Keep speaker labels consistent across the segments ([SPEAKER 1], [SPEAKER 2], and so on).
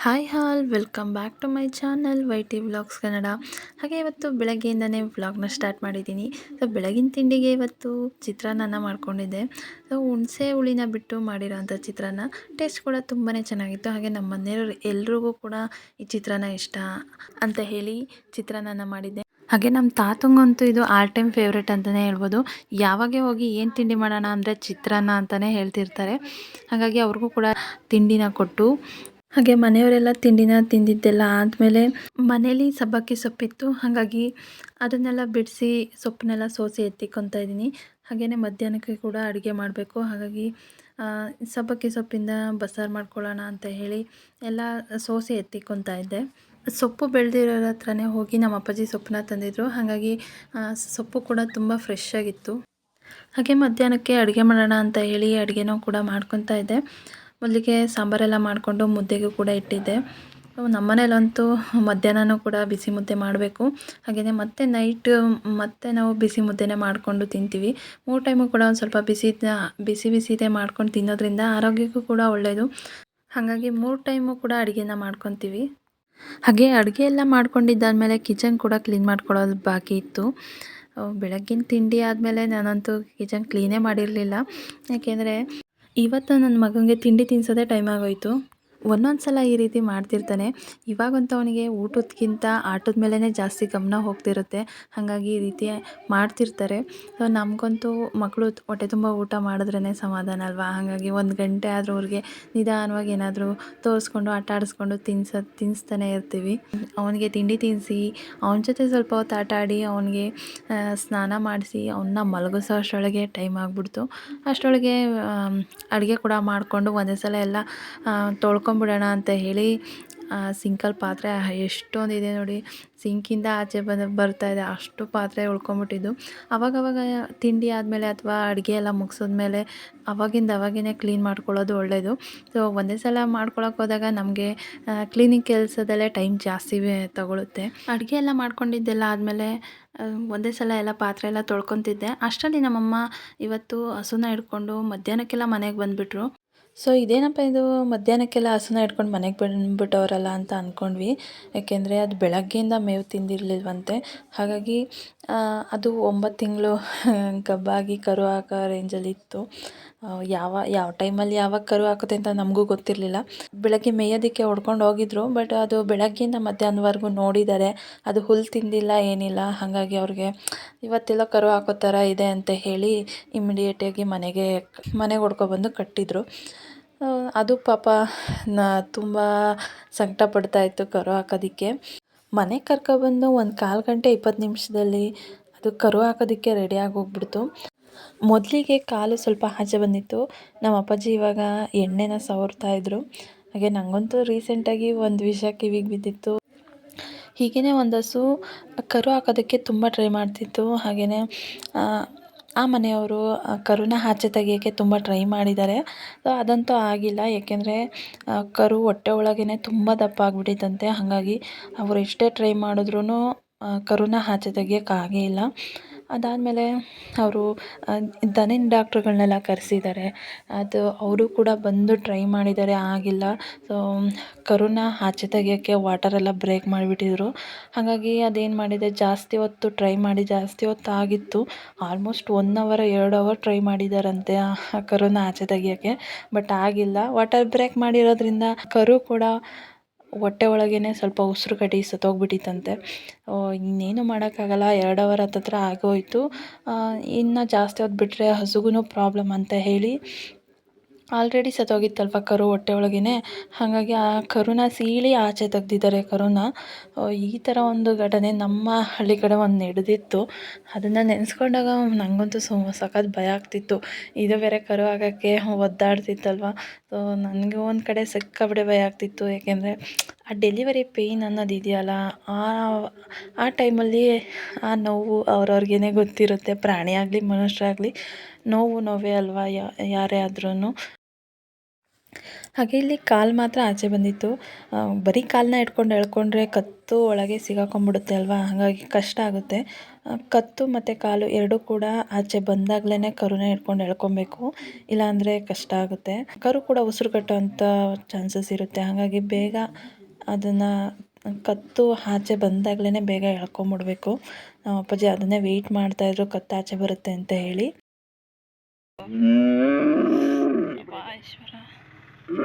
[SPEAKER 1] Hi all, welcome back to my channel Y T vlogs Kannada. ಹಾಗೆ ಇವತ್ತು ಬೆಳಗ್ಗೆಯಿಂದನೇ ವ್ಲಾಗ್ನ start ಮಾಡಿದ್ದೀನಿ. ಸೊ, ಬೆಳಗಿನ ತಿಂಡಿಗೆ ಇವತ್ತು ಚಿತ್ರಾನ್ನ ಮಾಡ್ಕೊಂಡಿದ್ದೆ. ಸೊ, ಹುಣಸೆ ಹುಳಿನ ಬಿಟ್ಟು ಮಾಡಿರೋಂಥ ಚಿತ್ರಾನ್ನ ಟೇಸ್ಟ್ ಕೂಡ ತುಂಬಾ ಚೆನ್ನಾಗಿತ್ತು. ಹಾಗೆ ನಮ್ಮ ಮನೆಯವರು ಎಲ್ರಿಗೂ ಕೂಡ ಈ ಚಿತ್ರಾನ್ನ ಇಷ್ಟ ಅಂತ ಹೇಳಿ ಚಿತ್ರಾನ್ನ ಮಾಡಿದ್ದೆ. ಹಾಗೆ ನಮ್ಮ ತಾತಂಗಂತೂ ಇದು ಆಲ್ ಟೈಮ್ ಫೇವ್ರೇಟ್ ಅಂತಲೇ ಹೇಳ್ಬೋದು. ಯಾವಾಗೇ ಹೋಗಿ ಏನು ತಿಂಡಿ ಮಾಡೋಣ ಅಂದರೆ ಚಿತ್ರಾನ್ನ ಅಂತಲೇ ಹೇಳ್ತಿರ್ತಾರೆ. ಹಾಗಾಗಿ ಅವ್ರಿಗೂ ಕೂಡ ತಿಂಡಿನ ಕೊಟ್ಟು ಹಾಗೆ ಮನೆಯವರೆಲ್ಲ ತಿಂಡಿನ ತಿಂದಿದ್ದೆಲ್ಲ ಆದಮೇಲೆ ಮನೇಲಿ ಸಬ್ಬಕ್ಕಿ ಸೊಪ್ಪಿತ್ತು. ಹಾಗಾಗಿ ಅದನ್ನೆಲ್ಲ ಬಿಡಿಸಿ ಸೊಪ್ಪನ್ನೆಲ್ಲ ಸೋಸಿ ಎತ್ತಿಕೊತಾ ಇದ್ದೀನಿ. ಹಾಗೆಯೇ ಮಧ್ಯಾಹ್ನಕ್ಕೆ ಕೂಡ ಅಡುಗೆ ಮಾಡಬೇಕು. ಹಾಗಾಗಿ ಸಬ್ಬಕ್ಕಿ ಸೊಪ್ಪಿಂದ ಬಸಾರು ಮಾಡ್ಕೊಳ್ಳೋಣ ಅಂತ ಹೇಳಿ ಎಲ್ಲ ಸೋಸಿ ಎತ್ತಿಕೊತಾ ಇದ್ದೆ. ಸೊಪ್ಪು ಬೆಳೆದಿರೋರ ಹತ್ರನೇ ಹೋಗಿ ನಮ್ಮ ಅಪ್ಪಾಜಿ ಸೊಪ್ಪನ್ನ ತಂದಿದ್ರು. ಹಾಗಾಗಿ ಸೊಪ್ಪು ಕೂಡ ತುಂಬ ಫ್ರೆಶ್ ಆಗಿತ್ತು. ಹಾಗೆ ಮಧ್ಯಾಹ್ನಕ್ಕೆ ಅಡುಗೆ ಮಾಡೋಣ ಅಂತ ಹೇಳಿ ಅಡುಗೆನೂ ಕೂಡ ಮಾಡ್ಕೊತಾ ಇದ್ದೆ. ಮೊದಲಿಗೆ ಸಾಂಬಾರೆಲ್ಲ ಮಾಡಿಕೊಂಡು ಮುದ್ದೆಗೂ ಕೂಡ ಇಟ್ಟಿದ್ದೆ. ನಮ್ಮ ಮನೇಲಂತೂ ಮಧ್ಯಾಹ್ನನೂ ಕೂಡ ಬಿಸಿ ಮುದ್ದೆ ಮಾಡಬೇಕು. ಹಾಗೆಯೇ ಮತ್ತೆ ನೈಟ್ ಮತ್ತೆ ನಾವು ಬಿಸಿ ಮುದ್ದೆನೇ ಮಾಡಿಕೊಂಡು ತಿಂತೀವಿ. ಮೂರು ಟೈಮು ಕೂಡ ಒಂದು ಸ್ವಲ್ಪ ಬಿಸಿ ಬಿಸಿ ಬಿಸಿದೇ ಮಾಡ್ಕೊಂಡು ತಿನ್ನೋದ್ರಿಂದ ಆರೋಗ್ಯಕ್ಕೂ ಕೂಡ ಒಳ್ಳೆಯದು ಹಾಗಾಗಿ ಮೂರು ಟೈಮು ಕೂಡ ಅಡುಗೆನ ಮಾಡ್ಕೊತೀವಿ. ಹಾಗೆ ಅಡುಗೆ ಎಲ್ಲ ಮಾಡ್ಕೊಂಡಿದ್ದಾದಮೇಲೆ ಕಿಚನ್ ಕೂಡ ಕ್ಲೀನ್ ಮಾಡ್ಕೊಳ್ಳೋದು ಬಾಕಿ ಇತ್ತು. ಬೆಳಗ್ಗಿನ ತಿಂಡಿ ಆದಮೇಲೆ ನಾನಂತೂ ಕಿಚನ್ ಕ್ಲೀನೇ ಮಾಡಿರಲಿಲ್ಲ. ಯಾಕೆಂದರೆ ಇವತ್ತು ನನ್ನ ಮಗನಿಗೆ ತಿಂಡಿ ತಿನ್ನಿಸೋದೇ ಟೈಮ್ ಆಗೋಯಿತು. ಒಂದೊಂದು ಸಲ ಈ ರೀತಿ ಮಾಡ್ತಿರ್ತಾನೆ. ಇವಾಗಂತೂ ಅವನಿಗೆ ಊಟಕ್ಕಿಂತ ಆಟದ ಮೇಲೇ ಜಾಸ್ತಿ ಗಮನ ಹೋಗ್ತಿರುತ್ತೆ. ಹಾಗಾಗಿ ಈ ರೀತಿ ಮಾಡ್ತಿರ್ತಾರೆ. ಸೊ ನಮಗಂತೂ ಮಕ್ಕಳು ಹೊಟ್ಟೆ ತುಂಬ ಊಟ ಮಾಡಿದ್ರೇ ಸಮಾಧಾನ ಅಲ್ವಾ? ಹಾಗಾಗಿ ಒಂದು ಗಂಟೆ ಆದರೂ ಅವ್ರಿಗೆ ನಿಧಾನವಾಗಿ ಏನಾದರೂ ತೋರಿಸ್ಕೊಂಡು, ಆಟ ಆಡಿಸ್ಕೊಂಡು ತಿನ್ಸ ತಿನ್ನಿಸ್ತಾನೆ ಇರ್ತೀವಿ. ಅವನಿಗೆ ತಿಂಡಿ ತಿನ್ನಿಸಿ ಅವನ ಜೊತೆ ಸ್ವಲ್ಪ ಹೊತ್ತು ಆಟ ಆಡಿ, ಅವನಿಗೆ ಸ್ನಾನ ಮಾಡಿಸಿ ಅವನ್ನ ಮಲಗಿಸೋ ಅಷ್ಟರೊಳಗೆ ಟೈಮ್ ಆಗಿಬಿಡ್ತು. ಅಷ್ಟರೊಳಗೆ ಅಡುಗೆ ಕೂಡ ಮಾಡಿಕೊಂಡು ಒಂದೇ ಸಲ ಎಲ್ಲ ತೊಳ್ಕೊ ಬಿಡೋಣ ಅಂತ ಹೇಳಿ ಸಿಂಕಲ್ಲಿ ಪಾತ್ರೆ ಎಷ್ಟೊಂದಿದೆ ನೋಡಿ. ಸಿಂಕಿಂದ ಆಚೆ ಬಂದು ಇದೆ ಅಷ್ಟು ಪಾತ್ರೆ ಉಳ್ಕೊಂಬಿಟ್ಟಿದ್ದು. ಅವಾಗವಾಗ ತಿಂಡಿ ಆದಮೇಲೆ ಅಥವಾ ಅಡುಗೆ ಎಲ್ಲ ಮುಗಿಸಿದ್ಮೇಲೆ ಅವಾಗಿಂದ ಅವಾಗೇ ಕ್ಲೀನ್ ಮಾಡ್ಕೊಳ್ಳೋದು ಒಳ್ಳೆಯದು ಸೊ, ಒಂದೇ ಸಲ ಮಾಡ್ಕೊಳಕ್ಕೆ ಹೋದಾಗ ನಮಗೆ ಕ್ಲೀನಿಂಗ್ ಕೆಲಸದಲ್ಲೇ ಟೈಮ್ ಜಾಸ್ತಿ ತಗೊಳುತ್ತೆ. ಅಡುಗೆ ಎಲ್ಲ ಮಾಡ್ಕೊಂಡಿದ್ದೆಲ್ಲ ಆದಮೇಲೆ ಒಂದೇ ಸಲ ಎಲ್ಲ ಪಾತ್ರೆ ಎಲ್ಲ ತೊಳ್ಕೊತಿದ್ದೆ. ಅಷ್ಟರಲ್ಲಿ ನಮ್ಮಮ್ಮ ಇವತ್ತು ಹಸುನ ಹಿಡ್ಕೊಂಡು ಮಧ್ಯಾಹ್ನಕ್ಕೆಲ್ಲ ಮನೆಗೆ ಬಂದುಬಿಟ್ರು. ಸೊ ಇದೇನಪ್ಪ ಇದು? ಮಧ್ಯಾಹ್ನಕ್ಕೆಲ್ಲ ಹಸುನ ಇಟ್ಕೊಂಡು ಮನೆಗೆ ಬಂದುಬಿಟ್ಟವ್ರಲ್ಲ ಅಂತ ಅಂದ್ಕೊಂಡ್ವಿ ಯಾಕೆಂದರೆ ಅದು ಬೆಳಗ್ಗೆಯಿಂದ ಮೇವು ತಿಂದಿರಲಿಲ್ವಂತೆ. ಹಾಗಾಗಿ ಅದು ಒಂಬತ್ತು ತಿಂಗಳು ಕಬ್ಬಾಗಿ ಕರು ಹಾಕೋ ರೇಂಜಲ್ಲಿತ್ತು ಯಾವ ಯಾವ ಟೈಮಲ್ಲಿ ಯಾವಾಗ ಕರು ಹಾಕುತ್ತೆ ಅಂತ ನಮಗೂ ಗೊತ್ತಿರಲಿಲ್ಲ. ಬೆಳಗ್ಗೆ ಮೇಯೋದಕ್ಕೆ ಹೊಡ್ಕೊಂಡು ಹೋಗಿದ್ರು ಬಟ್ ಅದು ಬೆಳಗ್ಗೆಯಿಂದ ಮಧ್ಯಾಹ್ನವರೆಗೂ ನೋಡಿದ್ದಾರೆ. ಅದು ಹುಲ್ಲು ತಿಂದಿಲ್ಲ, ಏನಿಲ್ಲ. ಹಾಗಾಗಿ ಅವ್ರಿಗೆ, ಇವತ್ತೆಲ್ಲ ಕರು ಹಾಕೋ ಥರ ಇದೆ ಅಂತ ಹೇಳಿ ಇಮ್ಮಿಡಿಯೇಟಾಗಿ ಮನೆಗೆ ಮನೆಗೆ ಹೊಡ್ಕೊಬಂದು ಕಟ್ಟಿದರು. ಅದು ಪಾಪ ನ ತುಂಬ ಸಂಕಟ ಪಡ್ತಾಯಿತ್ತು ಕರು ಹಾಕೋದಿಕ್ಕೆ. ಮನೆಗೆ ಕರ್ಕೊಬಂದು ಒಂದು ಕಾಲು ಗಂಟೆ ಇಪ್ಪತ್ತು ನಿಮಿಷದಲ್ಲಿ ಅದು ಕರು ಹಾಕೋದಿಕ್ಕೆ ರೆಡಿಯಾಗಿ ಹೋಗ್ಬಿಡ್ತು. ಮೊದಲಿಗೆ ಕಾಲು ಸ್ವಲ್ಪ ಆಚೆ ಬಂದಿತ್ತು. ನಮ್ಮ ಅಪ್ಪಾಜಿ ಇವಾಗ ಎಣ್ಣೆನ ಸವರ್ತಾ ಇದ್ದರು ಹಾಗೆ ನನಗಂತೂ ರೀಸೆಂಟಾಗಿ ಒಂದು ವಿಷ ಕಿವಿಗೆ ಬಿದ್ದಿತ್ತು. ಹೀಗೇ ಒಂದು ಹಸು ಕರು ಹಾಕೋದಕ್ಕೆ ತುಂಬ ಟ್ರೈ ಮಾಡ್ತಿತ್ತು. ಹಾಗೆಯೇ ಆ ಮನೆಯವರು ಕರುನ ಆಚೆ ತೆಗಿಯೋಕ್ಕೆ ತುಂಬ ಟ್ರೈ ಮಾಡಿದ್ದಾರೆ. ಸೊ ಅದಂತೂ ಆಗಿಲ್ಲ. ಏಕೆಂದರೆ ಕರು ಹೊಟ್ಟೆ ಒಳಗೇ ತುಂಬ ದಪ್ಪ ಆಗಿಬಿಟ್ಟಿತ್ತಂತೆ. ಹಾಗಾಗಿ, ಅವರು ಎಷ್ಟೇ ಟ್ರೈ ಮಾಡಿದ್ರೂ ಕರುನ ಆಚೆ ತೆಗಿಯೋಕ್ಕಾಗೇ ಇಲ್ಲ. ಅದಾದಮೇಲೆ ಅವರು ದನಿನ ಡಾಕ್ಟ್ರುಗಳನ್ನೆಲ್ಲ ಕರೆಸಿದ್ದಾರೆ ಅದು ಅವರು ಕೂಡ ಬಂದು ಟ್ರೈ ಮಾಡಿದ್ದಾರೆ ಆಗಿಲ್ಲ. ಸೊ, ಕರುನ ಆಚೆ ತೆಗಿಯೋಕ್ಕೆ ವಾಟರೆಲ್ಲ ಬ್ರೇಕ್ ಮಾಡಿಬಿಟ್ಟಿದ್ರು. ಹಾಗಾಗಿ ಅದೇನು ಮಾಡಿದೆ, ಜಾಸ್ತಿ ಹೊತ್ತು ಟ್ರೈ ಮಾಡಿ, ಜಾಸ್ತಿ ಹೊತ್ತು ಆಗಿತ್ತು. ಆಲ್ಮೋಸ್ಟ್ ಒನ್ ಅವರ್, ಎರಡು ಅವರ್ ಟ್ರೈ ಮಾಡಿದ್ದಾರಂತೆ ಆ ಕರುನ ಆಚೆ ತೆಗಿಯೋಕ್ಕೆ. ಬಟ್ ಆಗಿಲ್ಲ. ವಾಟರ್ ಬ್ರೇಕ್ ಮಾಡಿರೋದ್ರಿಂದ ಕರು ಕೂಡ ಹೊಟ್ಟೆ ಒಳಗೇ ಸ್ವಲ್ಪ ಉಸಿರು ಕಟ್ಟಿ ಸತ್ತೋಗ್ಬಿಟ್ಟಿತ್ತಂತೆ ಇನ್ನೇನು ಮಾಡೋಕ್ಕಾಗಲ್ಲ, ಎರಡು ಅವರ್ ಹತ್ತತ್ರ ಆಗೋಯಿತು. ಇನ್ನು ಜಾಸ್ತಿ ಹೊತ್ತು ಬಿಟ್ಟರೆ ಹಸುಗೂ ಪ್ರಾಬ್ಲಮ್ ಅಂತ ಹೇಳಿ ಆಲ್ರೆಡಿ ಸತ್ತೋಗಿತ್ತಲ್ವ ಕರು ಹೊಟ್ಟೆ ಒಳಗೇ ಹಾಗಾಗಿ ಆ ಕರುನ ಸೀಳಿ ಆಚೆ ತೆಗ್ದಿದ್ದಾರೆ ಕರುನ. ಈ ಥರ ಒಂದು ಘಟನೆ ನಮ್ಮ ಹಳ್ಳಿ ಕಡೆ ಒಂದು ನಡೆದಿತ್ತು. ಅದನ್ನು ನೆನೆಸ್ಕೊಂಡಾಗ ನನಗಂತೂ ಸೊ, ಸಖತ್ ಭಯ ಆಗ್ತಿತ್ತು. ಇದು ಬೇರೆ ಕರು ಆಗೋಕ್ಕೆ ಒದ್ದಾಡ್ತಿತ್ತಲ್ವ? ಸೊ ನನಗೆ ಒಂದು ಕಡೆ ಸಿಕ್ಕಾಬಿಡೆ ಭಯ ಆಗ್ತಿತ್ತು. ಏಕೆಂದರೆ ಆ ಡೆಲಿವರಿ ಪೇಯ್ನ್ ಅನ್ನೋದು ಇದೆಯಲ್ಲ, ಆ ಆ ಟೈಮಲ್ಲಿ ಆ ನೋವು ಅವ್ರವ್ರಿಗೇ ಗೊತ್ತಿರುತ್ತೆ. ಪ್ರಾಣಿ ಆಗಲಿ, ಮನುಷ್ಯರಾಗಲಿ, ನೋವು ನೋವೇ ಅಲ್ವಾ ಯಾರೇ ಆದ್ರೂ ಹಾಗೆ ಇಲ್ಲಿ ಕಾಲು ಮಾತ್ರ ಆಚೆ ಬಂದಿತ್ತು. ಬರೀ ಕಾಲನ್ನ ಇಟ್ಕೊಂಡು ಎಳ್ಕೊಂಡ್ರೆ ಕತ್ತು ಒಳಗೆ ಸಿಗಾಕೊಂಡ್ಬಿಡುತ್ತೆ ಅಲ್ವಾ? ಹಾಗಾಗಿ ಕಷ್ಟ ಆಗುತ್ತೆ. ಕತ್ತು ಮತ್ತು ಕಾಲು ಎರಡೂ ಕೂಡ ಆಚೆ ಬಂದಾಗಲೇ ಕರುನ ಹಿಡ್ಕೊಂಡು ಎಳ್ಕೊಬೇಕು. ಇಲ್ಲಾಂದರೆ ಕಷ್ಟ ಆಗುತ್ತೆ. ಕರು ಕೂಡ ಉಸಿರು ಕಟ್ಟುವಂಥ ಚಾನ್ಸಸ್ ಇರುತ್ತೆ. ಹಾಗಾಗಿ ಬೇಗ ಅದನ್ನು ಕತ್ತು ಆಚೆ ಬಂದಾಗಲೇ ಬೇಗ ಎಳ್ಕೊಂಬಿಡ್ಬೇಕು. ನಮ್ಮ ಅಪ್ಪಾಜಿ ಅದನ್ನೇ ವೆಯ್ಟ್ ಮಾಡ್ತಾಯಿದ್ರು ಕತ್ತು ಆಚೆ ಬರುತ್ತೆ ಅಂತ ಹೇಳಿ. ನೋಡಿ,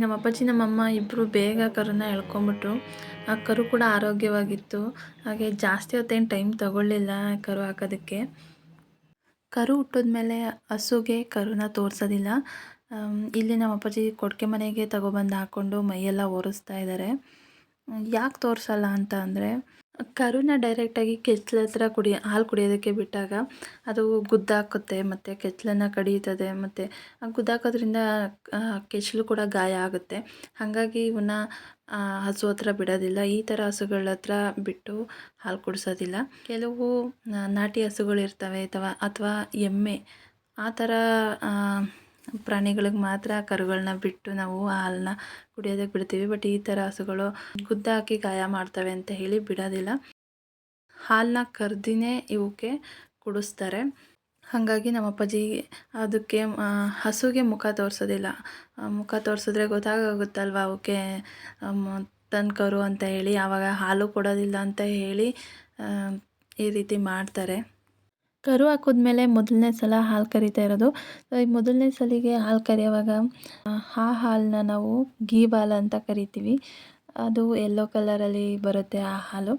[SPEAKER 1] ನಮ್ಮ ಅಪ್ಪಾಜಿ ನಮ್ಮಮ್ಮ ಇಬ್ಬರು ಬೇಗ ಕರುನ ಎಳ್ಕೊಂಬಿಟ್ರು. ಆ ಕರು ಕೂಡ ಆರೋಗ್ಯವಾಗಿತ್ತು. ಹಾಗೆ ಜಾಸ್ತಿ ಹೊತ್ತೇನು ಟೈಮ್ ತಗೊಳ್ಳಿಲ್ಲ ಕರು ಹಾಕೋದಕ್ಕೆ. ಕರು ಹುಟ್ಟಿದ್ಮೇಲೆ ಹಸುಗೆ ಕರುನ ತೋರಿಸೋದಿಲ್ಲ. ಇಲ್ಲಿ ನಮ್ಮ ಅಪ್ಪಾಜಿ ಕೊಡ್ಕೆ ಮನೆಗೆ ತಗೊಬಂದು ಹಾಕ್ಕೊಂಡು ಮೈಯೆಲ್ಲ ಒರೆಸ್ತಾ ಇದ್ದಾರೆ ಯಾಕೆ ತೋರಿಸಲ್ಲ ಅಂತ ಅಂದರೆ, ಕರುನ ಡೈರೆಕ್ಟಾಗಿ ಕೆಚ್ಚಲ ಹತ್ರ ಕುಡಿ, ಹಾಲು ಕುಡಿಯೋದಕ್ಕೆ ಬಿಟ್ಟಾಗ ಅದು ಗುದ್ದಾಕುತ್ತೆ, ಮತ್ತು ಕೆಚ್ಚಲನ್ನ ಕಡಿಯುತ್ತದೆ ಮತ್ತು ಗುದ್ದಾಕೋದ್ರಿಂದ ಕೆಚ್ಚಲು ಕೂಡ ಗಾಯ ಆಗುತ್ತೆ. ಹಾಗಾಗಿ ಇವನ್ನ ಹಸು ಹತ್ರ ಬಿಡೋದಿಲ್ಲ. ಈ ಥರ ಹಸುಗಳ ಹತ್ರ ಬಿಟ್ಟು ಹಾಲು ಕುಡಿಸೋದಿಲ್ಲ. ಕೆಲವು ನಾಟಿ ಹಸುಗಳಿರ್ತವೆ ಅಥವಾ ಅಥವಾ ಎಮ್ಮೆ, ಆ ಥರ ಪ್ರಾಣಿಗಳಿಗೆ ಮಾತ್ರ ಕರುಗಳನ್ನ ಬಿಟ್ಟು ನಾವು ಹಾಲನ್ನ ಕುಡಿಯೋದಕ್ಕೆ ಬಿಡ್ತೀವಿ. ಬಟ್ ಈ ಥರ ಹಸುಗಳು ಗುದ್ದಾಕಿ ಗಾಯ ಮಾಡ್ತವೆ ಅಂತ ಹೇಳಿ ಬಿಡೋದಿಲ್ಲ. ಹಾಲನ್ನ ಕರ್ದಿನೇ ಇವಕ್ಕೆ ಕುಡಿಸ್ತಾರೆ. ಹಾಗಾಗಿ ನಮ್ಮ ಅಪ್ಪಾಜಿ ಅದಕ್ಕೆ ಹಸುಗೆ ಮುಖ ತೋರಿಸೋದಿಲ್ಲ. ಮುಖ ತೋರಿಸಿದ್ರೆ ಗೊತ್ತಾಗೋಗುತ್ತಲ್ವ ಅವಕ್ಕೆ ತನ್ಕರು ಅಂತ ಹೇಳಿ, ಆವಾಗ ಹಾಲು ಕೊಡೋದಿಲ್ಲ ಅಂತ ಹೇಳಿ ಈ ರೀತಿ ಮಾಡ್ತಾರೆ. ಕರು ಹಾಕಿದ್ಮೇಲೆ ಮೊದಲನೇ ಸಲ ಹಾಲು ಕರಿತಾ ಇರೋದು. ಈ ಮೊದಲನೇ ಸಲಿಗೆ ಹಾಲು ಕರೆಯುವಾಗ ಆ, ಆ ಹಾಲನ್ನ ನಾವು ಗೀ ಬಾಲ ಅಂತ ಕರಿತೀವಿ. ಅದು ಎಲ್ಲೋ ಕಲರಲ್ಲಿ ಬರುತ್ತೆ ಆ ಹಾಲು.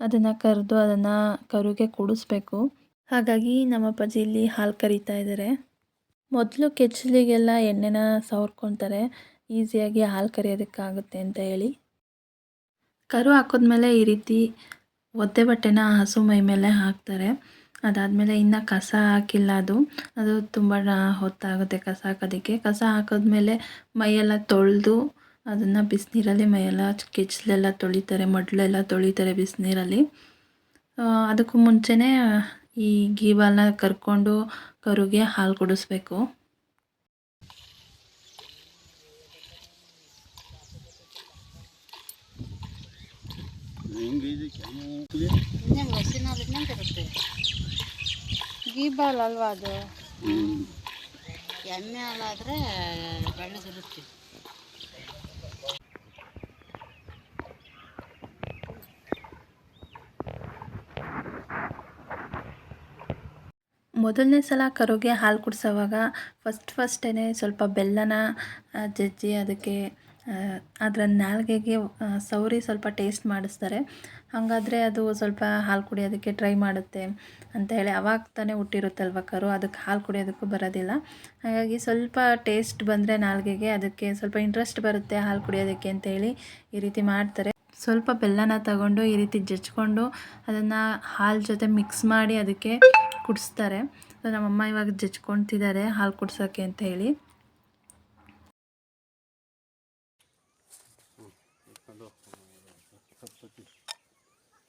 [SPEAKER 1] ಅದನ್ನು ಕರೆದು ಅದನ್ನು ಕರುಗೆ ಕುಡಿಸ್ಬೇಕು. ಹಾಗಾಗಿ ನಮ್ಮ ಅಪ್ಪಾಜಿ ಇಲ್ಲಿ ಹಾಲು ಕರಿತಾ ಇದ್ದಾರೆ ಮೊದಲು ಕೆಚ್ಚಲಿಗೆಲ್ಲ ಎಣ್ಣೆನ ಸವರ್ಕೊತಾರೆ. ಈಸಿಯಾಗಿ ಹಾಲು ಕರಿಯೋದಕ್ಕಾಗುತ್ತೆ ಅಂತ ಹೇಳಿ. ಕರು ಹಾಕಿದ್ಮೇಲೆ ಈ ರೀತಿ ಒದ್ದೆ ಬಟ್ಟೆನ ಹಸು ಮೈ ಮೇಲೆ ಹಾಕ್ತಾರೆ. ಅದಾದಮೇಲೆ ಇನ್ನು ಕಸ ಹಾಕಿಲ್ಲ ಅದು. ಅದು ತುಂಬ ಹೊತ್ತಾಗುತ್ತೆ ಕಸ ಹಾಕೋದಕ್ಕೆ. ಕಸ ಹಾಕಿದ್ಮೇಲೆ ಮೈಯೆಲ್ಲ ತೊಳೆದು ಅದನ್ನು ಬಿಸಿನೀರಲ್ಲಿ ಮೈಯೆಲ್ಲ ಕೆಚ್ಚಲೆಲ್ಲ ತೊಳಿತಾರೆ ಮಡ್ಲೆಲ್ಲ ತೊಳಿತಾರೆ ಬಿಸಿನೀರಲ್ಲಿ. ಅದಕ್ಕೂ ಮುಂಚೆನೇ ಈ ಗೀವಾಲ್ನ ಕರ್ಕೊಂಡು ಕರುಗೆ ಹಾಲು ಕುಡಿಸ್ಬೇಕು.
[SPEAKER 2] ಇನ್ನೇನು ಹಸಿನಾಲ್ ಬಾಲ್ ಅಲ್ವಾ ಅದು? ಎಮ್ಮೆ ಹಾಲಾದರೆ ಬೆಳ್ಳಗಿರುತ್ತೆ
[SPEAKER 1] ಮೊದಲನೇ ಸಲ ಕರುಗೆ ಹಾಲು ಕುಡಿಸೋವಾಗ ಫಸ್ಟ್ ಫಸ್ಟೇ ಸ್ವಲ್ಪ ಬೆಲ್ಲನ ಜಜ್ಜಿ ಅದಕ್ಕೆ ಅದರ ನಾಲ್ಗೆಗೆ ಸೌರಿ ಸ್ವಲ್ಪ ಟೇಸ್ಟ್ ಮಾಡಿಸ್ತಾರೆ. ಹಾಗಾದರೆ ಅದು ಸ್ವಲ್ಪ ಹಾಲು ಕುಡಿಯೋದಕ್ಕೆ ಟ್ರೈ ಮಾಡುತ್ತೆ ಅಂತ ಹೇಳಿ ಅವಾಗ ತಾನೇ ಹುಟ್ಟಿರುತ್ತಲ್ವ ಕರು, ಅದಕ್ಕೆ ಹಾಲು ಕುಡಿಯೋದಕ್ಕೂ ಬರೋದಿಲ್ಲ. ಹಾಗಾಗಿ ಸ್ವಲ್ಪ ಟೇಸ್ಟ್ ಬಂದರೆ ನಾಲ್ಗೆಗೆ ಅದಕ್ಕೆ ಸ್ವಲ್ಪ ಇಂಟ್ರೆಸ್ಟ್ ಬರುತ್ತೆ ಹಾಲು ಕುಡಿಯೋದಕ್ಕೆ ಅಂತ ಹೇಳಿ ಈ ರೀತಿ ಮಾಡ್ತಾರೆ. ಸ್ವಲ್ಪ ಬೆಲ್ಲನ ತಗೊಂಡು ಈ ರೀತಿ ಜಜ್ಕೊಂಡು ಅದನ್ನು ಹಾಲು ಜೊತೆ ಮಿಕ್ಸ್ ಮಾಡಿ ಅದಕ್ಕೆ ಕುಡಿಸ್ತಾರೆ. ಸೊ ನಮ್ಮಮ್ಮ ಇವಾಗ ಜಜ್ಕೊಳ್ತಿದ್ದಾರೆ ಹಾಲು ಕುಡ್ಸೋಕ್ಕೆ ಅಂತ ಹೇಳಿ.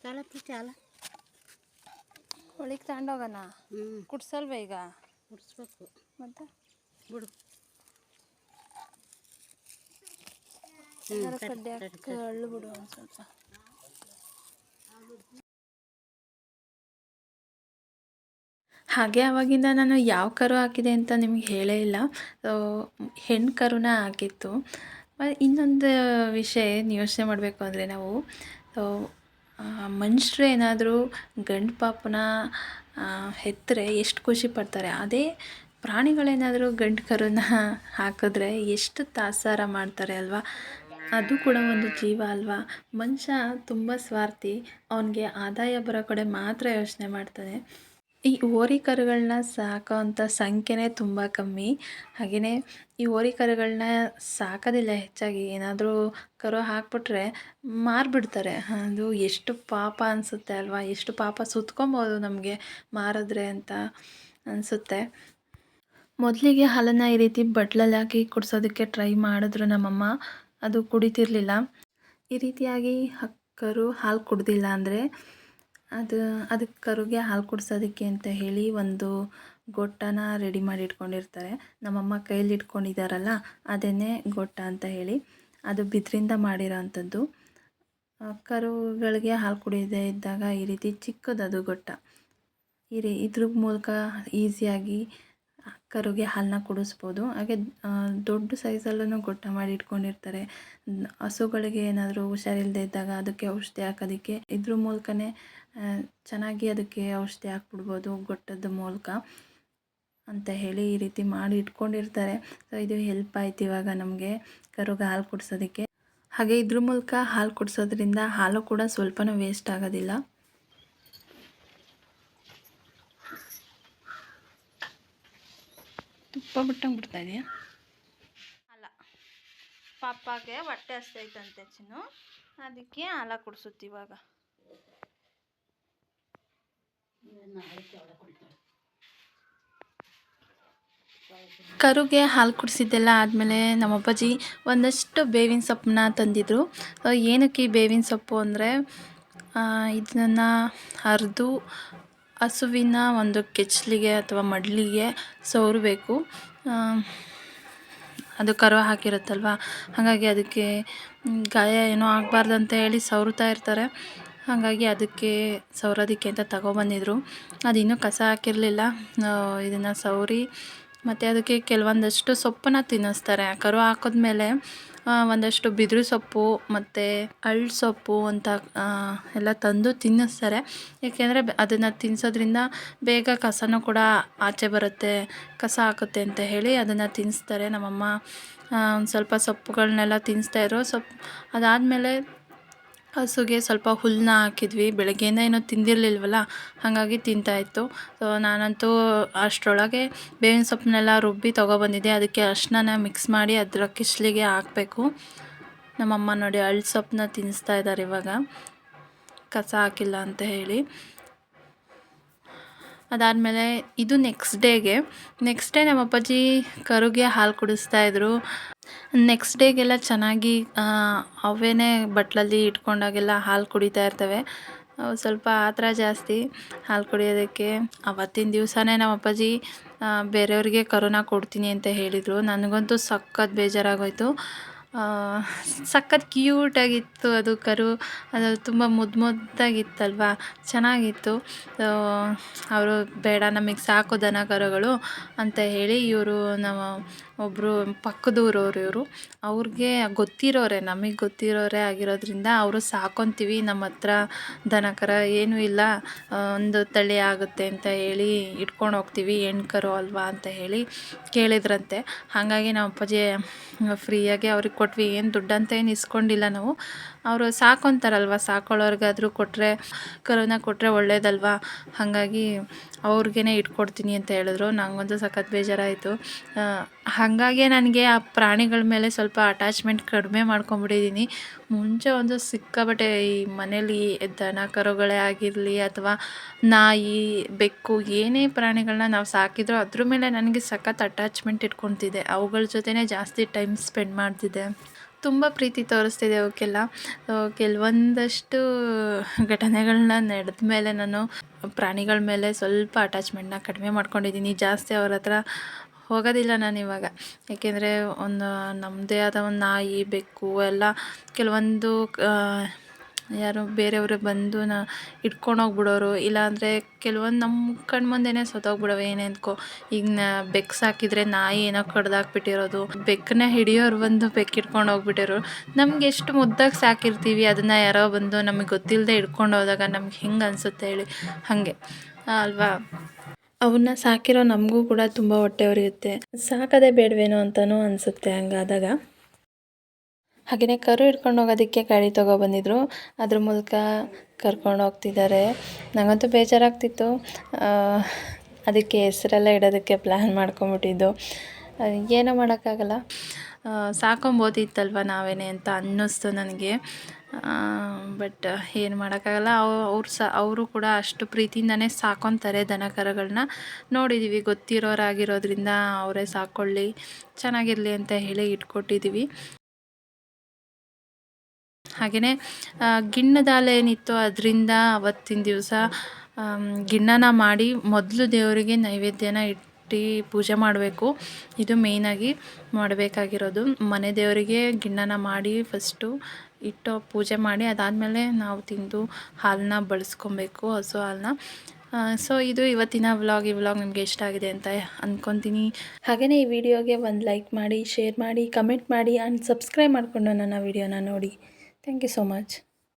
[SPEAKER 2] ಚಾಲ.
[SPEAKER 1] ಒಳಗೆ ತಗೊಂಡೋಗೋಣ
[SPEAKER 2] ಹ್ಞೂ
[SPEAKER 1] ಕುಡ್ಸಲ್ವ ಈಗ?
[SPEAKER 2] ಕುಡಿಸ್ಬೇಕು.
[SPEAKER 1] ಮತ್ತೆ?
[SPEAKER 2] ಬಿಡು.
[SPEAKER 1] ಅಳ್ಳು ಬಿಡು ಒಂದು ಸ್ವಲ್ಪ. ಹಾಗೆ ಅವಾಗಿಂದ ನಾನು ಯಾವ ಕರು ಹಾಕಿದೆ ಅಂತ ನಿಮ್ಗೆ ಹೇಳೇ ಇಲ್ಲ. ಸೊ ಹೆಣ್ಣು ಕರುನ ಹಾಕಿತ್ತು. ಇನ್ನೊಂದು ವಿಷಯ ಏನು ಯೋಚನೆ ಮಾಡಬೇಕು ಅಂದರೆ ನಾವು ಸೊ ಮನುಷ್ಯರು ಏನಾದರೂ ಗಂಡು ಪಾಪನ ಹೆತ್ತರೆ ಎಷ್ಟು ಖುಷಿ ಪಡ್ತಾರೆ. ಅದೇ ಪ್ರಾಣಿಗಳೇನಾದರೂ ಗಂಡು ಕರುನ ಹಾಕಿದ್ರೆ ಎಷ್ಟು ತಾಸಾರ ಮಾಡ್ತಾರೆ ಅಲ್ವಾ? ಅದು ಕೂಡ ಒಂದು ಜೀವ ಅಲ್ವಾ? ಮನುಷ್ಯ ತುಂಬ ಸ್ವಾರ್ಥಿ. ಅವನಿಗೆ ಆದಾಯ ಬರೋ ಕಡೆ ಮಾತ್ರ ಯೋಚನೆ ಮಾಡ್ತಾನೆ. ಈ ಹೋರಿ ಕರುಗಳನ್ನ ಸಾಕೋವಂಥ ಸಂಖ್ಯೆನೇ ತುಂಬ ಕಮ್ಮಿ. ಹಾಗೆಯೇ ಈ ಹೋರಿ ಕರುಗಳನ್ನ ಸಾಕೋದಿಲ್ಲ ಹೆಚ್ಚಾಗಿ. ಏನಾದರೂ ಕರು ಹಾಕ್ಬಿಟ್ರೆ ಮಾರಿಬಿಡ್ತಾರೆ. ಅದು ಎಷ್ಟು ಪಾಪ ಅನಿಸುತ್ತೆ ಅಲ್ವಾ? ಎಷ್ಟು ಪಾಪ ಸುತ್ಕೊಬೋದು ನಮಗೆ ಮಾರಿದ್ರೆ ಅಂತ ಅನಿಸುತ್ತೆ. ಮೊದಲಿಗೆ ಹಾಲನ್ನು ಈ ರೀತಿ ಬಟ್ಲಲ್ಲಿ ಹಾಕಿ ಕುಡಿಸೋದಕ್ಕೆ ಟ್ರೈ ಮಾಡಿದ್ರು ನಮ್ಮಮ್ಮ. ಅದು ಕುಡಿತಿರ್ಲಿಲ್ಲ. ಈ ರೀತಿಯಾಗಿ ಹಕ್ಕರು ಕರು ಹಾಲು ಕುಡ್ದಿಲ್ಲ ಅಂದರೆ ಅದು ಅದಕ್ಕೆ ಕರುಗೆ ಹಾಲು ಕುಡ್ಸೋದಕ್ಕೆ ಅಂತ ಹೇಳಿ ಒಂದು ಗೊಟ್ಟನ ರೆಡಿ ಮಾಡಿ ಇಟ್ಕೊಂಡಿರ್ತಾರೆ. ನಮ್ಮಮ್ಮ ಕೈಯಲ್ಲಿ ಇಟ್ಕೊಂಡಿದ್ದಾರಲ್ಲ, ಅದನ್ನೇ ಗೊಟ್ಟ ಅಂತ ಹೇಳಿ ಅದು ಬಿದ್ರಿಂದ ಮಾಡಿರೋ ಅಂಥದ್ದು ಕರುಗಳಿಗೆ ಹಾಲು ಕುಡಿಯದೇ ಇದ್ದಾಗ ಈ ರೀತಿ ಚಿಕ್ಕದದು ಗೊಟ್ಟ. ಈ ರೀ ಇದ್ರ ಮೂಲಕ ಈಸಿಯಾಗಿ ಕರುಗೆ ಹಾಲನ್ನ ಕುಡಿಸ್ಬೋದು. ಹಾಗೆ ದೊಡ್ಡ ಸೈಜಲ್ಲೂ ಗೊಟ್ಟ ಮಾಡಿ ಇಟ್ಕೊಂಡಿರ್ತಾರೆ. ಹಸುಗಳಿಗೆ ಏನಾದರೂ ಹುಷಾರಿಲ್ಲದೆ ಇದ್ದಾಗ ಅದಕ್ಕೆ ಔಷಧಿ ಹಾಕೋದಕ್ಕೆ. ಇದ್ರ ಮೂಲಕನೇ ಚೆನ್ನಾಗಿ ಅದಕ್ಕೆ ಔಷಧಿ ಹಾಕ್ಬಿಡ್ಬೋದು ಗೊಟ್ಟದ ಮೂಲಕ ಅಂತ ಹೇಳಿ ಈ ರೀತಿ ಮಾಡಿ ಇಟ್ಕೊಂಡಿರ್ತಾರೆ. ಸೊ ಇದು ಹೆಲ್ಪ್ ಆಯ್ತು ಇವಾಗ ನಮಗೆ ಕರುಗೆ ಹಾಲು ಕುಡಿಸೋದಕ್ಕೆ. ಹಾಗೆ ಇದ್ರ ಮೂಲಕ ಹಾಲು ಕುಡಿಸೋದ್ರಿಂದ ಹಾಲು ಕೂಡ ಸ್ವಲ್ಪನೂ ವೇಸ್ಟ್ ಆಗೋದಿಲ್ಲ. ತುಪ್ಪ ಬಿಟ್ಟಂಗೆ ಬಿಡ್ತಾ ಇದೆಯಾ? ಅಲ್ಲ. ಪಾಪಾಗೆ ಹೊಟ್ಟೆ ಹಸ್ತೈತಂತೆ ಚಿನ್ನು. ಅದಕ್ಕೆ ಹಾಲ ಕುಡಿಸುತ್ತೆ ಇವಾಗ. ಕರುಗೆ ಹಾಲು ಕುಡಿಸಿದ್ದೆಲ್ಲ ಆದಮೇಲೆ ನಮ್ಮ ಅಪ್ಪಾಜಿ ಒಂದಷ್ಟು ಬೇವಿನ ಸೊಪ್ಪನ್ನ ತಂದಿದ್ರು. ಏನಕ್ಕೆ ಈ ಬೇವಿನ ಸೊಪ್ಪು ಅಂದರೆ ಇದನ್ನು ಅರೆದು ಹಸುವಿನ ಒಂದು ಕೆಚ್ಚಲಿಗೆ ಅಥವಾ ಮಡಲಿಗೆ ಸವರಬೇಕು ಅದು ಕರು ಹಾಕಿರುತ್ತಲ್ವ? ಹಾಗಾಗಿ ಅದಕ್ಕೆ ಗಾಯ ಏನೋ ಆಗಬಾರ್ದು ಅಂತ ಹೇಳಿ ಸವರುತ್ತಾ ಇರ್ತಾರೆ. ಹಾಗಾಗಿ ಅದಕ್ಕೆ ಸವರೋದಕ್ಕೆ ಅಂತ ತಗೊಬಂದಿದ್ರು. ಅದು ಇನ್ನೂ ಕಸ ಹಾಕಿರಲಿಲ್ಲ. ಇದನ್ನು ಸವರಿ ಮತ್ತು ಅದಕ್ಕೆ ಕೆಲವೊಂದಷ್ಟು ಸೊಪ್ಪನ್ನು ತಿನ್ನಿಸ್ತಾರೆ. ಕರು ಹಾಕಿದ್ಮೇಲೆ ಒಂದಷ್ಟು ಬಿದಿರು ಸೊಪ್ಪು ಮತ್ತು ಅಳ್ ಸೊಪ್ಪು ಅಂತ ಎಲ್ಲ ತಂದು ತಿನ್ನಿಸ್ತಾರೆ. ಏಕೆಂದರೆ ಅದನ್ನು ತಿನ್ನಿಸೋದ್ರಿಂದ ಬೇಗ ಕಸನೂ ಕೂಡ ಆಚೆ ಬರುತ್ತೆ, ಕಸ ಹಾಕುತ್ತೆ ಅಂತ ಹೇಳಿ ಅದನ್ನು ತಿನ್ನಿಸ್ತಾರೆ ನಮ್ಮಮ್ಮ. ಒಂದು ಸ್ವಲ್ಪ ಸೊಪ್ಪುಗಳನ್ನೆಲ್ಲ ತಿನ್ನಿಸ್ತಾಯಿದ್ರು ಸೊಪ್ಪು ಅದಾದಮೇಲೆ ಹಸುಗೆ ಸ್ವಲ್ಪ ಹುಲ್ಲನ್ನ ಹಾಕಿದ್ವಿ. ಬೆಳಗ್ಗೆಯಿಂದ ಏನೂ ತಿಂದಿರಲಿಲ್ವಲ್ಲ, ಹಾಗಾಗಿ ತಿಂತಾಯಿತ್ತು ಸೊ ನಾನಂತೂ ಅಷ್ಟರೊಳಗೆ ಬೇವಿನ ಸೊಪ್ಪನ್ನೆಲ್ಲ ರುಬ್ಬಿ ತೊಗೊಬಂದಿದ್ದೆ. ಅದಕ್ಕೆ ಅರಿಶಿನ ಮಿಕ್ಸ್ ಮಾಡಿ ಅದರ ಕಿಶ್ಲಿಗೆ ಹಾಕಬೇಕು. ನಮ್ಮಮ್ಮ ನೋಡಿ ಅಳ್ಳು ಸೊಪ್ಪನ್ನ ತಿನ್ನಿಸ್ತಾ ಇದ್ದಾರೆ ಇವಾಗ. ಕಸ ಹಾಕಿಲ್ಲ ಅಂತ ಹೇಳಿ. ಅದಾದಮೇಲೆ ಇದು ನೆಕ್ಸ್ಟ್ ಡೇಗೆ ನೆಕ್ಸ್ಟ್ ಡೇ ನಮ್ಮ ಅಪ್ಪಾಜಿ ಕರುಗೆ ಹಾಲು ಕುಡಿಸ್ತಾ ಇದ್ರು. ನೆಕ್ಸ್ಟ್ ಡೇಗೆಲ್ಲ ಚೆನ್ನಾಗಿ ಅವೇನೇ ಬಟ್ಲಲ್ಲಿ ಇಟ್ಕೊಂಡಾಗೆಲ್ಲ ಹಾಲು ಕುಡಿತಾ ಇರ್ತವೆ. ಸ್ವಲ್ಪ ಆತರ ಜಾಸ್ತಿ ಹಾಲು ಕುಡಿಯೋದಕ್ಕೆ. ಅವತ್ತಿನ ದಿವಸನೇ ನಮ್ಮ ಅಪ್ಪಾಜಿ ಬೇರೆಯವ್ರಿಗೆ ಕರೋನಾ ಕೊಡ್ತೀನಿ ಅಂತ ಹೇಳಿದರು. ನನಗಂತೂ ಸಖತ್ ಬೇಜಾರಾಗೋಯ್ತು. ಸಖತ್ ಕ್ಯೂಟಾಗಿತ್ತು ಅದು ಕರು. ಅದು ತುಂಬ ಮುದ್ದು ಮುದ್ದಾಗಿತ್ತಲ್ವ? ಚೆನ್ನಾಗಿತ್ತು. ಅವರು ಬೇಡ ನಮಗೆ ಸಾಕು ದನ ಕರುಗಳು ಅಂತ ಹೇಳಿ ಇವರು ನಮ್ಮ ಒಬ್ಬರು ಪಕ್ಕದೂರವ್ರು ಇವರು. ಅವ್ರಿಗೆ ಗೊತ್ತಿರೋರೆ, ನಮಗೆ ಗೊತ್ತಿರೋರೆ ಆಗಿರೋದ್ರಿಂದ ಅವರು ಸಾಕೊತೀವಿ, ನಮ್ಮ ಹತ್ರ ದನ ಕರ ಏನೂ ಇಲ್ಲ ಒಂದು ತಳಿ ಆಗುತ್ತೆ ಅಂತ ಹೇಳಿ ಇಟ್ಕೊಂಡು ಹೋಗ್ತೀವಿ, ಹೆಣ್ಕರು ಕರು ಅಲ್ವಾ ಅಂತ ಹೇಳಿ ಕೇಳಿದ್ರಂತೆ. ಹಾಗಾಗಿ ನಮ್ಮ ಅಪ್ಪಾಜಿ ಫ್ರೀಯಾಗಿ ಅವ್ರಿಗೆ ಕೊಟ್ವಿ. ಏನು ದುಡ್ಡಂತ ಏನು ಇಸ್ಕೊಂಡಿಲ್ಲ ನಾವು. ಅವರು ಸಾಕೊತಾರಲ್ವ, ಸಾಕೊಳ್ಳೋರ್ಗಾದ್ರೂ ಕೊಟ್ಟರೆ ಕರುನ ಕೊಟ್ಟರೆ ಒಳ್ಳೇದಲ್ವಾ? ಹಾಗಾಗಿ ಅವ್ರಿಗೇ ಇಟ್ಕೊಡ್ತೀನಿ ಅಂತ ಹೇಳಿದ್ರು. ನನಗಂತೂ ಸಖತ್ ಬೇಜಾರಾಯಿತು. ಹಾಗಾಗಿ ನನಗೆ ಆ ಪ್ರಾಣಿಗಳ ಮೇಲೆ ಸ್ವಲ್ಪ ಅಟ್ಯಾಚ್ಮೆಂಟ್ ಕಡಿಮೆ ಮಾಡ್ಕೊಂಬಿಟ್ಟಿದ್ದೀನಿ ಮುಂಚೆ ಒಂದು ಸಿಕ್ಕಾಪಟ್ಟೆ ಈ ಮನೇಲಿ ದನ ಕರುಗಳೇ ಆಗಿರಲಿ ಅಥವಾ ನಾಯಿ, ಬೆಕ್ಕು ಏನೇ ಪ್ರಾಣಿಗಳನ್ನ ನಾವು ಸಾಕಿದ್ರು ಅದ್ರ ಮೇಲೆ ನನಗೆ ಸಖತ್ ಅಟ್ಯಾಚ್ಮೆಂಟ್ ಇಟ್ಕೊತಿದ್ದೆ ಅವುಗಳ ಜೊತೆನೇ ಜಾಸ್ತಿ ಟೈಮ್ ಸ್ಪೆಂಡ್ ಮಾಡ್ತಿದ್ದೆ. ತುಂಬ ಪ್ರೀತಿ ತೋರಿಸ್ತಿದೆ ಅವಕ್ಕೆಲ್ಲ. ಕೆಲವೊಂದಷ್ಟು ಘಟನೆಗಳನ್ನ ನಡೆದ ಮೇಲೆ ನಾನು ಪ್ರಾಣಿಗಳ ಮೇಲೆ ಸ್ವಲ್ಪ ಅಟ್ಯಾಚ್ಮೆಂಟ್ನ ಕಡಿಮೆ ಮಾಡ್ಕೊಂಡಿದ್ದೀನಿ. ಜಾಸ್ತಿ ಅವ್ರ ಹತ್ರ ಹೋಗೋದಿಲ್ಲ ನಾನು ಇವಾಗ. ಏಕೆಂದರೆ ಒಂದು ನಮ್ಮದೇ ಆದ ಒಂದು ನಾಯಿ, ಬೆಕ್ಕು, ಎಲ್ಲ ಕೆಲವೊಂದು ಯಾರೋ ಬೇರೆಯವರು ಬಂದು ನಾ ಇಟ್ಕೊಂಡೋಗ್ಬಿಡೋರು ಇಲ್ಲಾಂದರೆ ಕೆಲವೊಂದು ನಮ್ಮ ಕಣ್ಣು ಮುಂದೆನೇ ಸತ್ತೋಗ್ಬಿಡವೆ, ಏನೇ ಅಂದ್ಕೋ. ಈಗ ನಾ ಬೆಕ್ಕು ಸಾಕಿದರೆ ನಾಯಿ ಏನೋ ಕಡ್ದಾಕ್ಬಿಟ್ಟಿರೋದು ಬೆಕ್ಕನ್ನ ಹಿಡಿಯೋರು ಬಂದು ಬೆಕ್ಕು ಇಟ್ಕೊಂಡು ಹೋಗ್ಬಿಟ್ಟಿರೋರು. ನಮ್ಗೆ ಎಷ್ಟು ಮುದ್ದಾಗಿ ಸಾಕಿರ್ತೀವಿ, ಅದನ್ನು ಯಾರೋ ಬಂದು ನಮಗೆ ಗೊತ್ತಿಲ್ಲದೆ ಇಟ್ಕೊಂಡು ಹೋದಾಗ ನಮ್ಗೆ ಹೆಂಗೆ ಅನಿಸುತ್ತೆ ಹೇಳಿ. ಹಾಗೆ. ಅಲ್ವಾ? ಅವನ್ನ ಸಾಕಿರೋ ನಮಗೂ ಕೂಡ ತುಂಬ ಹೊಟ್ಟೆ ಒರಿಯುತ್ತೆ ಸಾಕದೇ ಬೇಡವೇನೋ ಅಂತಲೂ ಅನಿಸುತ್ತೆ ಹಂಗಾದಾಗ. ಹಾಗೆಯೇ ಕರು ಹಿಡ್ಕೊಂಡು ಹೋಗೋದಕ್ಕೆ ಗಾಡಿ ತೊಗೊಬಂದಿದ್ರು ಅದ್ರ ಮೂಲಕ ಕರ್ಕೊಂಡು ಹೋಗ್ತಿದ್ದಾರೆ. ನನಗಂತೂ ಬೇಜಾರಾಗ್ತಿತ್ತು. ಅದಕ್ಕೆ ಹೆಸರೆಲ್ಲ ಇಡೋದಕ್ಕೆ ಪ್ಲ್ಯಾನ್ ಮಾಡ್ಕೊಂಬಿಟ್ಟಿದ್ದು. ಏನೂ ಮಾಡೋಕ್ಕಾಗಲ್ಲ. ಸಾಕೊಂಬೋದಿತ್ತಲ್ವ ನಾವೇನೆ ಅಂತ ಅನ್ನಿಸ್ತು ನನಗೆ. ಬಟ್ ಏನು ಮಾಡೋಕ್ಕಾಗಲ್ಲ. ಅವು, ಅವ್ರು ಸ, ಅವರು ಕೂಡ ಅಷ್ಟು ಪ್ರೀತಿಯಿಂದನೇ ಸಾಕೊತಾರೆ ದನ ಕರುಗಳನ್ನ ನೋಡಿದ್ದೀವಿ ಗೊತ್ತಿರೋರಾಗಿರೋದ್ರಿಂದ ಅವರೇ ಸಾಕೊಳ್ಳಿ, ಚೆನ್ನಾಗಿರಲಿ ಅಂತ ಹೇಳಿ ಇಟ್ಕೊಟ್ಟಿದ್ದೀವಿ ಹಾಗೆಯೇ ಗಿಣ್ಣದಾಲೆ ಏನಿತ್ತು ಅದರಿಂದ ಅವತ್ತಿನ ದಿವಸ ಗಿಣ್ಣನ ಮಾಡಿ ಮೊದಲು ದೇವರಿಗೆ ನೈವೇದ್ಯನ ಇಟ್ಟು ಪೂಜೆ ಮಾಡಬೇಕು. ಇದು ಮೇಯ್ನಾಗಿ ಮಾಡಬೇಕಾಗಿರೋದು. ಮನೆ ದೇವರಿಗೆ ಗಿಣ್ಣನ ಮಾಡಿ ಫಸ್ಟು ಇಟ್ಟು ಪೂಜೆ ಮಾಡಿ, ಅದಾದಮೇಲೆ ನಾವು ತಿಂದು ಹಾಲನ್ನ ಬಳಸ್ಕೊಬೇಕು, ಹಸು ಹಾಲನ್ನ. ಸೊ ಇದು ಇವತ್ತಿನ ವ್ಲಾಗ್ ಈ ವ್ಲಾಗ್ ನಿಮಗೆ ಇಷ್ಟ ಆಗಿದೆ ಅಂತ ಅಂದ್ಕೊತೀನಿ ಹಾಗೆಯೇ ಈ ವಿಡಿಯೋಗೆ ಒಂದು ಲೈಕ್ ಮಾಡಿ ಶೇರ್ ಮಾಡಿ ಕಮೆಂಟ್ ಮಾಡಿ ಆ್ಯಂಡ್ ಸಬ್ಸ್ಕ್ರೈಬ್ ಮಾಡಿಕೊಂಡು ನನ್ನ ವಿಡಿಯೋನ ನೋಡಿ. Thank you so much